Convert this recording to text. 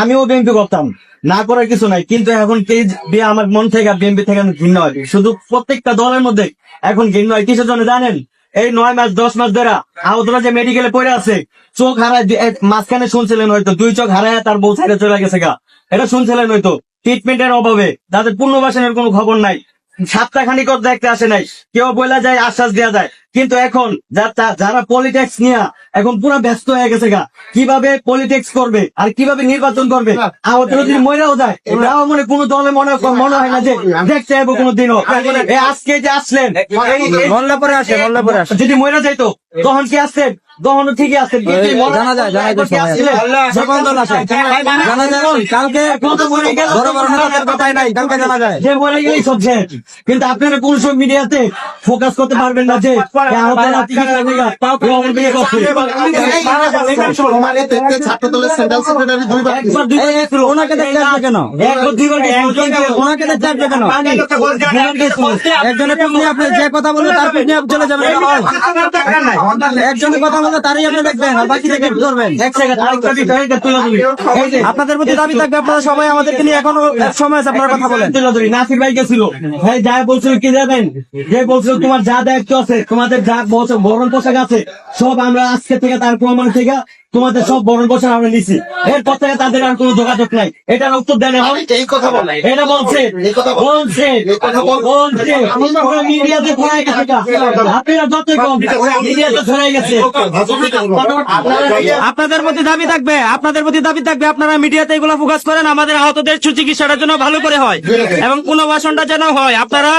আমিও বিএনপি করতাম। না করার কিছু নাই, কিন্তু এখন আমার মন থেকে বিএনপি থেকে আমি ঘৃণা হয় শুধু প্রত্যেকটা দলের মধ্যে এখন ঘৃণ্য হয় কিসের জন্য জানেন, এই নয় মাস, দশ মাস ধরে আহতরা যে মেডিকেলে পড়ে আছে, চোখ হারায় মাঝখানে শুনছিলেন হয়তো, দুই চোখ হারায় তার বউ সাইডে চলে গেছে গা। এটা শুনছিলেন হয়তো। ট্রিটমেন্টের অভাবে, তাদের পুনর্বাসনের কোনো খবর নাই। সাতটা খানিক দেখতে আসে নাই। কেউ বলা যায় আশ্বাস দেওয়া যায়। কিন্তু এখন যারা পলিটিক্স নিয়ে এখন পুরো ব্যস্ত হয়ে গেছে গা। কীভাবে পলিটিক্স করবে আর কীভাবে নির্বাচন করবে? আহত যদি মরেও যায় এটাও মনে কোনো দলে মনে মনে হয় না যে দেখতে যাব কোনো দিনও। এ আজকে যে আসলেন যদি মরে যাইতো তখন কি আসতেন? তখন ঠিকই কিন্তু জানা যায়, জানা যায়। জানা যায় কালকে। বড় বড় নেতাদের কথাই নাই কালকে জানা যায় যে মরে গেলেই সব শেষ। কিন্তু আপনারা কোন সব মিডিয়াতে ফোকাস করতে পারবেন না যে করছে। ছাত্রদলের সেন্ট্রাল সেক্রেটারি দুইবার দুইবার ওনাকে দেখতে কেন একবার দুইবার কেন। আপনি যে কথা বলবেন তার চলে যাবেন। একজনের কথা তারই আপনি দেখবেন আর বাকি থেকে ধরবেন? আপনাদের প্রতি দাবি থাকবে আপনারা সবাই আমাদেরকে নিয়ে এখনও এক সময় আছে আপনারা কথা বলেন। নাসির ভাই গেছিল। ভাই যা বলছিল কি জানেন? যে বলছিল তোমার যা দায়িত্ব আছে তোমাদের যা বরণ পোশাক আছে সব আমরা আজকে থেকে তার প্রমাণ থেকে তোমাদের সব বরণ পোশাক আমরা নিছি। এরপর থেকে তাদের আর কোনো যোগাযোগ নাই। এটার উত্তর দেন এই কথা বলে এটা বলছে এই কথা বল। বলছে বলছে। মিডিয়াতে ছড়াই গেছে আপনারা যতই কম মিডিয়াতে ছড়াই গেছে। আপনাদের প্রতি দাবি থাকবে আপনাদের প্রতি দাবি থাকবে আপনারা মিডিয়াতে এগুলো ফোকাস করেন আমাদের আহতদের সুচিকিৎসাটার জন্য ভালো করে হয় এবং পুনর্বাসনটা যেন হয়। আপনারা